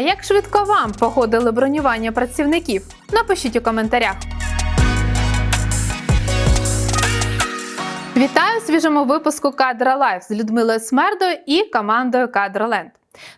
А як швидко вам погодили бронювання працівників? Напишіть у коментарях. Вітаю у свіжому випуску Кадра Лайф з Людмилою Смердою і командою Кадроленд.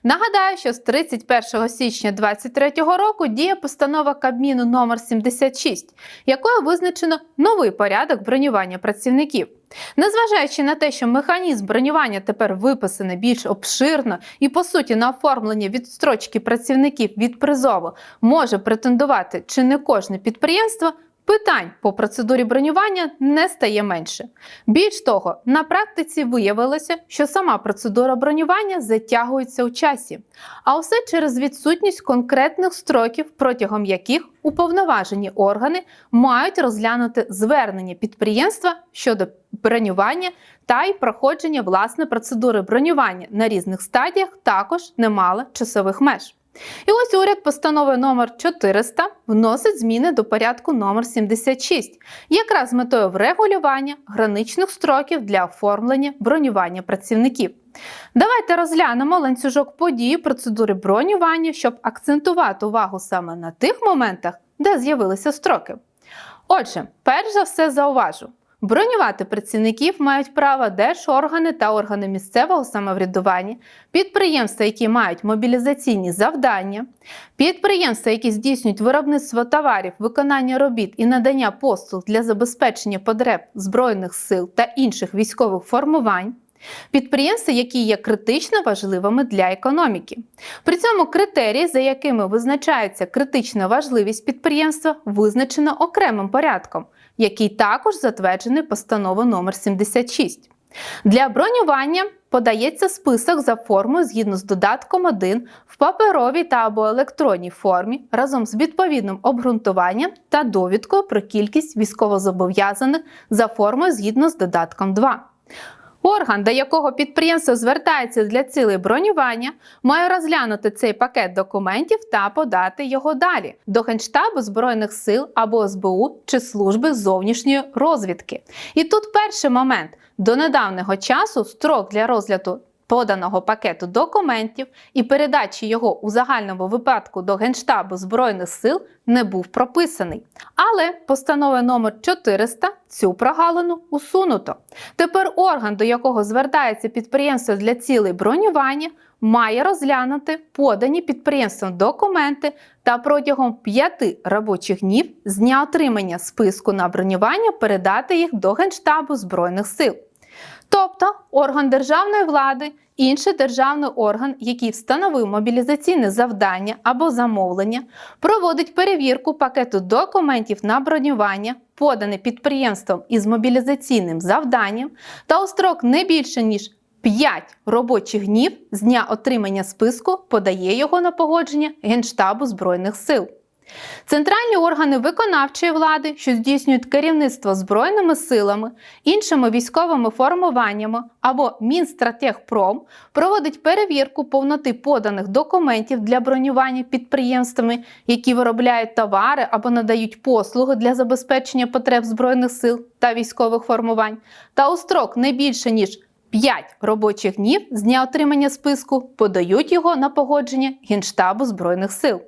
Нагадаю, що з 31 січня 2023 року діє постанова Кабміну номер 76, якою визначено новий порядок бронювання працівників. Незважаючи на те, що механізм бронювання тепер виписаний більш обширно і по суті на оформлення відстрочки працівників від призову може претендувати чи не кожне підприємство. Питань по процедурі бронювання не стає менше. Більш того, на практиці виявилося, що сама процедура бронювання затягується у часі, а все через відсутність конкретних строків, протягом яких уповноважені органи мають розглянути звернення підприємства щодо бронювання та й проходження власне процедури бронювання на різних стадіях також не мали часових меж. І ось уряд постанови номер 400 вносить зміни до порядку номер 76, якраз з метою врегулювання граничних строків для оформлення бронювання працівників. Давайте розглянемо ланцюжок подій процедури бронювання, щоб акцентувати увагу саме на тих моментах, де з'явилися строки. Отже, перш за все зауважу. Бронювати працівників мають право держоргани та органи місцевого самоврядування, підприємства, які мають мобілізаційні завдання, підприємства, які здійснюють виробництво товарів, виконання робіт і надання послуг для забезпечення потреб збройних сил та інших військових формувань. Підприємства, які є критично важливими для економіки. При цьому критерії, за якими визначається критична важливість підприємства, визначено окремим порядком, який також затверджений постановою номер 76. Для бронювання подається список за формою згідно з додатком 1 в паперовій та або електронній формі разом з відповідним обґрунтуванням та довідкою про кількість військовозобов'язаних за формою згідно з додатком 2. Орган, до якого підприємство звертається для цілей бронювання, має розглянути цей пакет документів та подати його далі до Генштабу Збройних сил або СБУ чи служби зовнішньої розвідки. І тут перший момент до недавнього часу строк для розгляду. Поданого пакету документів і передачі його у загальному випадку до Генштабу Збройних сил не був прописаний. Але постановою номер 400 цю прогалину усунуто. Тепер орган, до якого звертається підприємство для цілей бронювання, має розглянути подані підприємством документи та протягом 5 робочих днів з дня отримання списку на бронювання передати їх до Генштабу Збройних сил. Тобто орган державної влади, інший державний орган, який встановив мобілізаційне завдання або замовлення, проводить перевірку пакету документів на бронювання, поданий підприємством із мобілізаційним завданням, та у строк не більше ніж 5 робочих днів з дня отримання списку подає його на погодження Генштабу Збройних сил. Центральні органи виконавчої влади, що здійснюють керівництво збройними силами, іншими військовими формуваннями або Мінстратегпром, проводить перевірку повноти поданих документів для бронювання підприємствами, які виробляють товари або надають послуги для забезпечення потреб збройних сил та військових формувань, та у строк не більше ніж 5 робочих днів з дня отримання списку подають його на погодження Генштабу Збройних сил.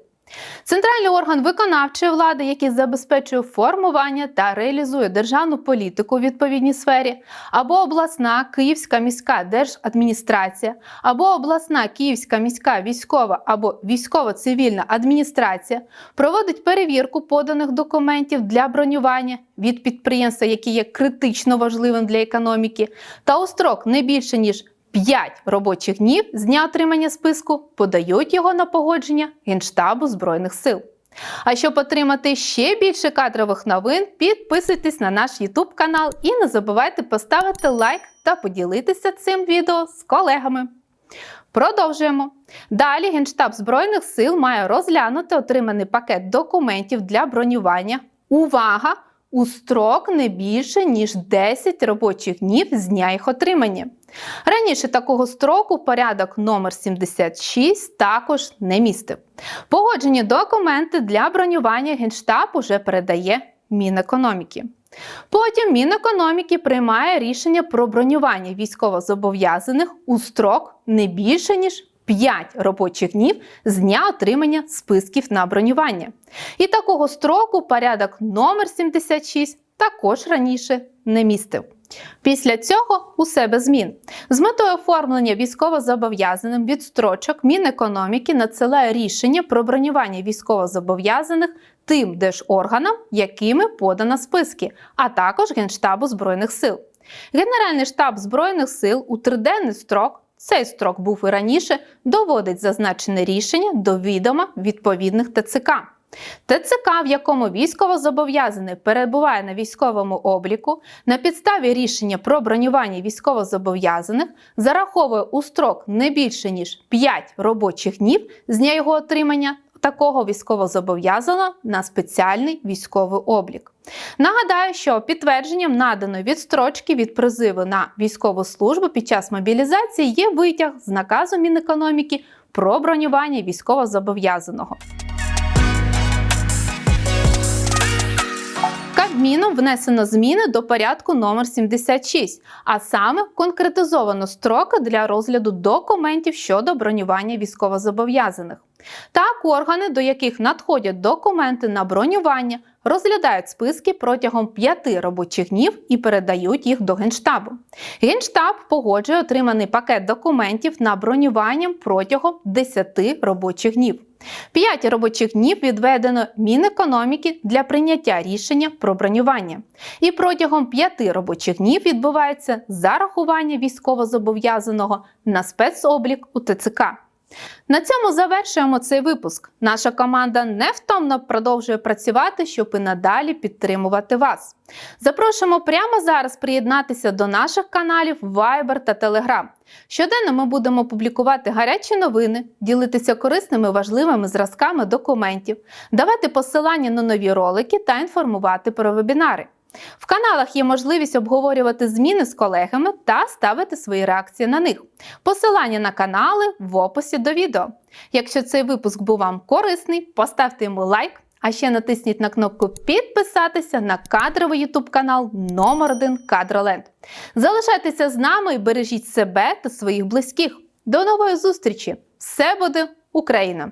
Центральний орган виконавчої влади, який забезпечує формування та реалізує державну політику у відповідній сфері, або обласна Київська міська держадміністрація, або обласна Київська міська військова або військово-цивільна адміністрація, проводить перевірку поданих документів для бронювання від підприємства, які є критично важливим для економіки, та у строк не більше ніж 5 робочих днів з дня отримання списку подають його на погодження Генштабу Збройних сил. А щоб отримати ще більше кадрових новин, підписуйтесь на наш YouTube канал і не забувайте поставити лайк та поділитися цим відео з колегами. Продовжуємо. Далі Генштаб Збройних сил має розглянути отриманий пакет документів для бронювання. Увага! У строк не більше ніж 10 робочих днів з дня їх отримання. Раніше такого строку порядок номер 76 також не містив. Погоджені документи для бронювання Генштаб уже передає Мінекономіки. Потім Мінекономіки приймає рішення про бронювання військовозобов'язаних у строк не більше ніж 5 робочих днів з дня отримання списків на бронювання. І такого строку порядок номер 76 також раніше не містив. Після цього усе без змін. З метою оформлення військовозобов'язаним відстрочок Мінекономіки надсилає рішення про бронювання військовозобов'язаних тим держорганам, якими подано списки, а також Генштабу Збройних сил. Генеральний штаб Збройних сил у триденний строк. Цей строк був і раніше, доводить зазначене рішення до відома відповідних ТЦК. ТЦК, в якому військовозобов'язаний перебуває на військовому обліку, на підставі рішення про бронювання військовозобов'язаних зараховує у строк не більше ніж 5 робочих днів з дня його отримання такого військовозобов'язаного на спеціальний військовий облік. Нагадаю, що підтвердженням наданої відстрочки від призиву на військову службу під час мобілізації є витяг з наказу Мінекономіки про бронювання військовозобов'язаного. Кабміном внесено зміни до порядку номер 76, а саме конкретизовано строки для розгляду документів щодо бронювання військовозобов'язаних. Так, органи, до яких надходять документи на бронювання, розглядають списки протягом 5 робочих днів і передають їх до Генштабу. Генштаб погоджує отриманий пакет документів на бронювання протягом 10 робочих днів. П'ять робочих днів відведено Мінекономіки для прийняття рішення про бронювання. І протягом п'яти робочих днів відбувається зарахування військовозобов'язаного на спецоблік у ТЦК. На цьому завершуємо цей випуск. Наша команда невтомно продовжує працювати, щоб і надалі підтримувати вас. Запрошуємо прямо зараз приєднатися до наших каналів Viber та Telegram. Щоденно ми будемо публікувати гарячі новини, ділитися корисними важливими зразками документів, давати посилання на нові ролики та інформувати про вебінари. В каналах є можливість обговорювати зміни з колегами та ставити свої реакції на них. Посилання на канали в описі до відео. Якщо цей випуск був вам корисний, поставте йому лайк, а ще натисніть на кнопку підписатися на кадровий YouTube канал номер 1 Кадроленд. Залишайтеся з нами і бережіть себе та своїх близьких. До нової зустрічі! Все буде Україна!